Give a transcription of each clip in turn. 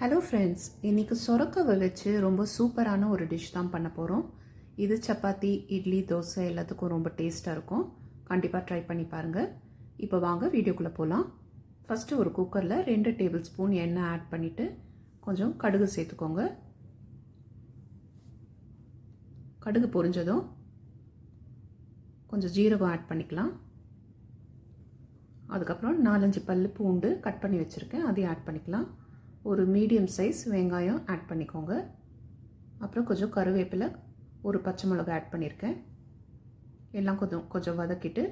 Hello friends இன்றைக்கி சொரக்காவை வச்சு ரொம்ப சூப்பரான ஒரு டிஷ் தான் பண்ண போகிறோம் இது சப்பாத்தி இட்லி தோசை எல்லாத்துக்கும் ரொம்ப டேஸ்ட்டாக இருக்கும். கண்டிப்பாக ட்ரை பண்ணி பாருங்கள் இப்போ வாங்க வீடியோக்குள்ளே போகலாம் ஃபஸ்ட்டு ஒரு குக்கரில் ரெண்டு டேபிள் ஸ்பூன் எண்ணெய் ஆட் பண்ணிவிட்டு கொஞ்சம் கடுகு சேர்த்துக்கோங்க. கடுகு பொரிஞ்சதும் கொஞ்சம் ஜீரகம் ஆட் பண்ணிக்கலாம். அதுக்கப்புறம் நாலஞ்சு பல் பூண்டு கட் பண்ணி வச்சுருக்கேன் அதையும் ஆட் பண்ணிக்கலாம். ஒரு மீடியம் சைஸ் வெங்காயம் ஆட் பண்ணிக்கோங்க. அப்புறம் கொஞ்சம் கருவேப்பிலை ஒரு பச்சை மிளகா ஆட் பண்ணியிருக்கேன் எல்லாம் கொஞ்சம் கொஞ்சம் வதக்கிட்டு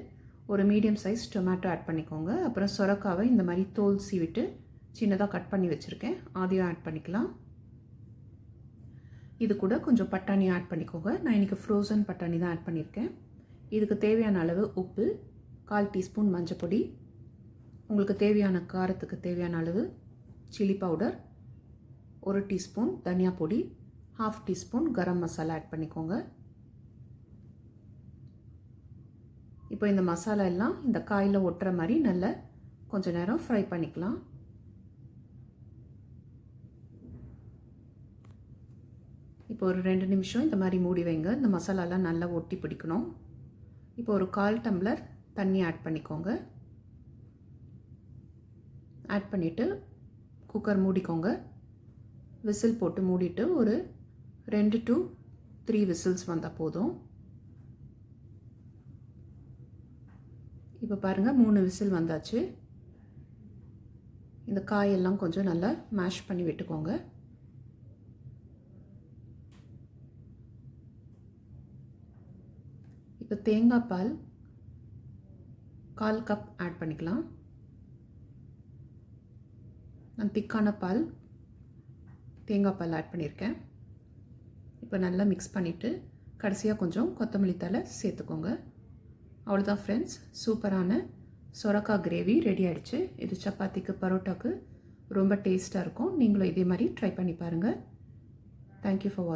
ஒரு மீடியம் சைஸ் டொமேட்டோ ஆட் பண்ணிக்கோங்க. அப்புறம் சொரக்காவை இந்த மாதிரி தோல் சீவிட்டு சின்னதாக கட் பண்ணி வச்சுருக்கேன். அதையும் ஆட் பண்ணிக்கலாம். இது கூட கொஞ்சம் பட்டாணி ஆட் பண்ணிக்கோங்க. நான் இன்றைக்கி ஃப்ரோசன் பட்டாணி தான் ஆட் பண்ணியிருக்கேன் இதுக்கு தேவையான அளவு உப்பு கால் டீஸ்பூன் மஞ்சள் பொடி உங்களுக்கு தேவையான காரத்துக்கு தேவையான அளவு சில்லி பவுடர் ஒரு டீஸ்பூன் தனியா பொடி half teaspoon garam masala add பண்ணிக்கோங்க. இப்போ இந்த மசாலா எல்லாம் இந்த காயில் ஒட்டுற மாதிரி நல்லா கொஞ்சம் நேரம் ஃப்ரை பண்ணிக்கலாம். இப்போ ஒரு ரெண்டு நிமிஷம் இந்த மாதிரி மூடி வைங்க. இந்த மசாலாலாம் நல்லா ஒட்டி பிடிக்கணும். இப்போ ஒரு கால் டம்ளர் தண்ணி ஆட் பண்ணிக்கோங்க. ஆட் பண்ணிவிட்டு குக்கர் மூடிக்கோங்க. விசில் போட்டு மூடிட்டு ஒரு ரெண்டு டு த்ரீ விசில்ஸ் வந்தால் போதும். இப்போ பாருங்கள் மூணு விசில் வந்தாச்சு. இந்த காயெல்லாம் கொஞ்சம் நல்லா மேஷ் பண்ணி விட்டுக்கோங்க. இப்போ தேங்காய் பால் கால் கப் ஆட் பண்ணிக்கலாம். நான் திக்கான பால் தேங்காய் பால் ஆட் பண்ணியிருக்கேன். இப்போ நல்லா மிக்ஸ் பண்ணிவிட்டு கடைசியாக கொஞ்சம் கொத்தமல்லி தலை சேர்த்துக்கோங்க. அவ்வளோதான் ஃப்ரெண்ட்ஸ் சூப்பரான சொரக்காய் கிரேவி ரெடி ஆகிடுச்சு இது சப்பாத்திக்கு பரோட்டாக்கு ரொம்ப டேஸ்ட்டாக இருக்கும். நீங்களும் இதே மாதிரி ட்ரை பண்ணி பாருங்கள் தேங்க்யூ ஃபார் வாட்ச்